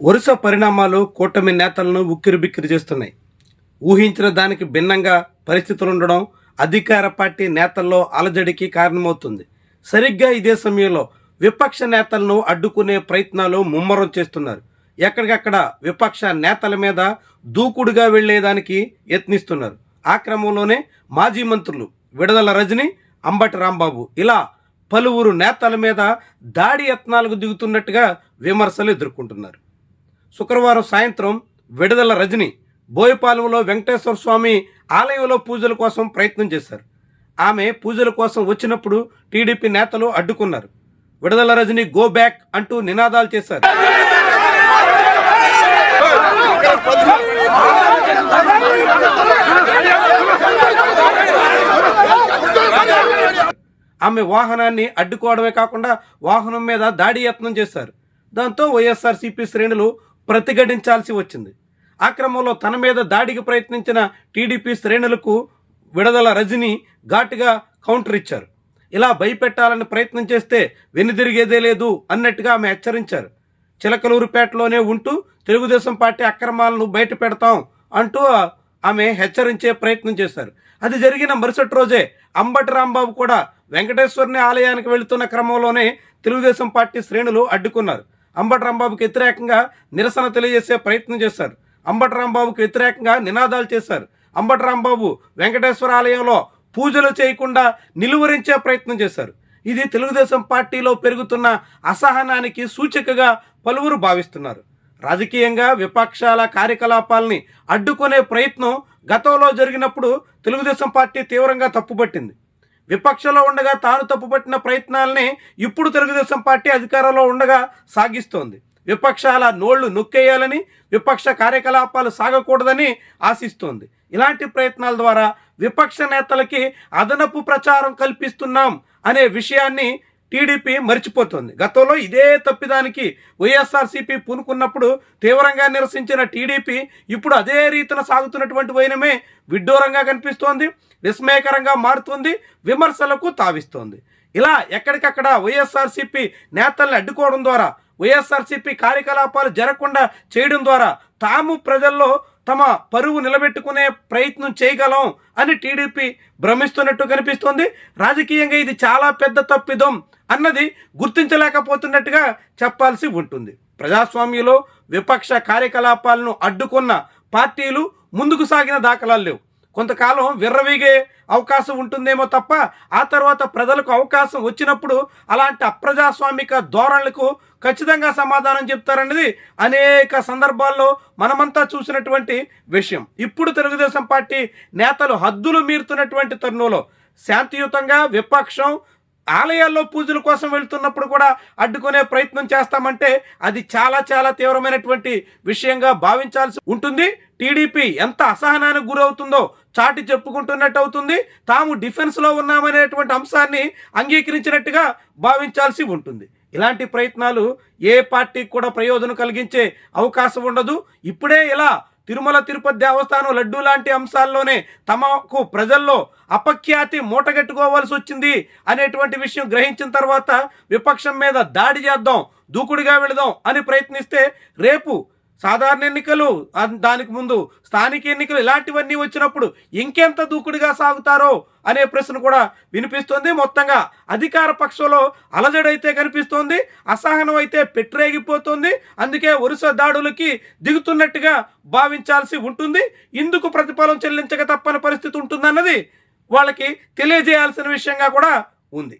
వరుస పరిణామాలు కూటమి నేతలను ఉక్కిరిబిక్కిరి చేస్తున్నాయి. ఊహించిన దానికి భిన్నంగా పరిస్థితులు ఉండడం అధికార పార్టీ నేతల్లో అలజడికి కారణమవుతుంది. సరిగ్గా ఇదే సమయంలో విపక్ష నేతలను అడ్డుకునే ప్రయత్నాలు ముమ్మరం చేస్తున్నారు. ఎక్కడికక్కడ విపక్ష నేతల మీద దూకుడుగా వెళ్ళేదానికి యత్నిస్తున్నారు. ఆ క్రమంలోనే మాజీ మంత్రులు విడదల రజని అంబటి రాంబాబు ఇలా పలువురు నేతల మీద దాడి యత్నాలకు దిగుతున్నట్టుగా విమర్శలు ఎదుర్కొంటున్నారు. శుక్రవారం సాయంత్రం విడుదల రజని బోయపాలెంలో వెంకటేశ్వర స్వామి ఆలయంలో పూజల కోసం ప్రయత్నం చేశారు. ఆమె పూజల కోసం వచ్చినప్పుడు టీడీపీ నేతలు అడ్డుకున్నారు. విడుదల రజని గో బ్యాక్ అంటూ నినాదాలు చేశారు. ఆమె వాహనాన్ని అడ్డుకోవడమే కాకుండా వాహనం మీద దాడి యత్నం చేశారు. దాంతో వైఎస్ఆర్సీపీ శ్రేణులు ప్రతిఘటించాల్సి వచ్చింది. ఆ క్రమంలో తన మీద దాడికి ప్రయత్నించిన టీడీపీ శ్రేణులకు విడదల రజని ఘాటుగా కౌంటర్ ఇచ్చారు. ఇలా భయపెట్టాలని ప్రయత్నం చేస్తే వెనుదిరిగేదే లేదు అన్నట్టుగా ఆమె హెచ్చరించారు. చిలకలూరుపేటలోనే ఉంటూ తెలుగుదేశం పార్టీ అక్రమాలను బయట పెడతాం అంటూ ఆమె హెచ్చరించే ప్రయత్నం చేశారు. అది జరిగిన మరుసటి రోజే అంబటి రాంబాబు కూడా వెంకటేశ్వరుని ఆలయానికి వెళుతున్న క్రమంలోనే తెలుగుదేశం పార్టీ శ్రేణులు అడ్డుకున్నారు. అంబటి రాంబాబుకి వ్యతిరేకంగా నిరసన తెలియజేసే ప్రయత్నం చేశారు. అంబటి రాంబాబుకి వ్యతిరేకంగా నినాదాలు చేశారు. అంబటి రాంబాబు వెంకటేశ్వర ఆలయంలో పూజలు చేయకుండా నిలువరించే ప్రయత్నం చేశారు. ఇది తెలుగుదేశం పార్టీలో పెరుగుతున్న అసహనానికి సూచికగా పలువురు భావిస్తున్నారు. రాజకీయంగా విపక్షాల కార్యకలాపాలని అడ్డుకునే ప్రయత్నం గతంలో జరిగినప్పుడు తెలుగుదేశం పార్టీ తీవ్రంగా తప్పుపట్టింది. విపక్షంలో ఉండగా తాను తప్పుపట్టిన ప్రయత్నాలని ఇప్పుడు తెలుగుదేశం పార్టీ అధికారంలో ఉండగా సాగిస్తోంది. విపక్షాల నోళ్ళు నొక్కేయాలని విపక్ష కార్యకలాపాలు సాగకూడదని ఆశిస్తోంది. ఇలాంటి ప్రయత్నాల ద్వారా విపక్ష నేతలకి అదనపు ప్రచారం కల్పిస్తున్నాం అనే విషయాన్ని టీడీపీ మర్చిపోతుంది. గతంలో ఇదే తప్పిదానికి వైఎస్ఆర్సీపీ పూనుకున్నప్పుడు తీవ్రంగా నిరసించిన టీడీపీ ఇప్పుడు అదే రీతిన సాగుతున్నటువంటి వైనమే విడ్డూరంగా కనిపిస్తోంది విస్మయకరంగా మారుతుంది విమర్శలకు తావిస్తోంది. ఇలా ఎక్కడికక్కడ వైఎస్ఆర్సీపీ నేతల్ని అడ్డుకోవడం ద్వారా వైఎస్ఆర్సీపీ కార్యకలాపాలు జరగకుండా చేయడం ద్వారా తాము ప్రజల్లో తమ పరువు నిలబెట్టుకునే ప్రయత్నం చేయగలం అని టీడీపీ భ్రమిస్తున్నట్టు కనిపిస్తోంది. రాజకీయంగా ఇది చాలా పెద్ద తప్పిదం అన్నది గుర్తించలేకపోతున్నట్టుగా చెప్పాల్సి ఉంటుంది. ప్రజాస్వామ్యంలో విపక్ష కార్యకలాపాలను అడ్డుకున్న పార్టీలు ముందుకు సాగిన దాఖలాలు లేవు. కొంతకాలం విర్రవీగే అవకాశం ఉంటుందేమో తప్ప ఆ తర్వాత ప్రజలకు అవకాశం వచ్చినప్పుడు అలాంటి అప్రజాస్వామిక ధోరణులకు ఖచ్చితంగా సమాధానం చెప్తారన్నది అనేక సందర్భాల్లో మనమంతా చూసినటువంటి విషయం. ఇప్పుడు తెలుగుదేశం పార్టీ నేతలు హద్దులు మీరుతున్నటువంటి తరుణంలో శాంతియుతంగా విపక్షం ఆలయాల్లో పూజల కోసం వెళ్తున్నప్పుడు కూడా అడ్డుకునే ప్రయత్నం చేస్తామంటే అది చాలా చాలా తీవ్రమైనటువంటి విషయంగా భావించాల్సి ఉంటుంది. టీడీపీ ఎంత అసహనానికి గురవుతుందో చాటి చెప్పుకుంటున్నట్టు అవుతుంది. తాము డిఫెన్స్లో ఉన్నామనేటువంటి అంశాన్ని అంగీకరించినట్టుగా భావించాల్సి ఉంటుంది. ఇలాంటి ప్రయత్నాలు ఏ పార్టీకి కూడా ప్రయోజనం కలిగించే అవకాశం ఉండదు. ఇప్పుడే ఇలా తిరుమల తిరుపతి దేవస్థానం లడ్డూ లాంటి అంశాల్లోనే తమకు ప్రజల్లో అపఖ్యాతి మూటగట్టుకోవాల్సి వచ్చింది అనేటువంటి విషయం గ్రహించిన తర్వాత విపక్షం మీద దాడి చేద్దాం దూకుడుగా వెళదాం అని ప్రయత్నిస్తే రేపు సాధారణ ఎన్నికలు దానికి ముందు స్థానిక ఎన్నికలు ఇలాంటివన్నీ వచ్చినప్పుడు ఇంకెంత దూకుడుగా సాగుతారో అనే ప్రశ్న కూడా వినిపిస్తుంది. మొత్తంగా అధికార పక్షంలో అలజడైతే కనిపిస్తోంది అసహనం అయితే పెట్టరేగిపోతుంది. అందుకే వరుస దాడులకి దిగుతున్నట్టుగా భావించాల్సి ఉంటుంది. ఇందుకు ప్రతిఫలం చెల్లించక తప్పని పరిస్థితి ఉంటుందన్నది వాళ్ళకి తెలియజేయాల్సిన విషయంగా కూడా ఉంది.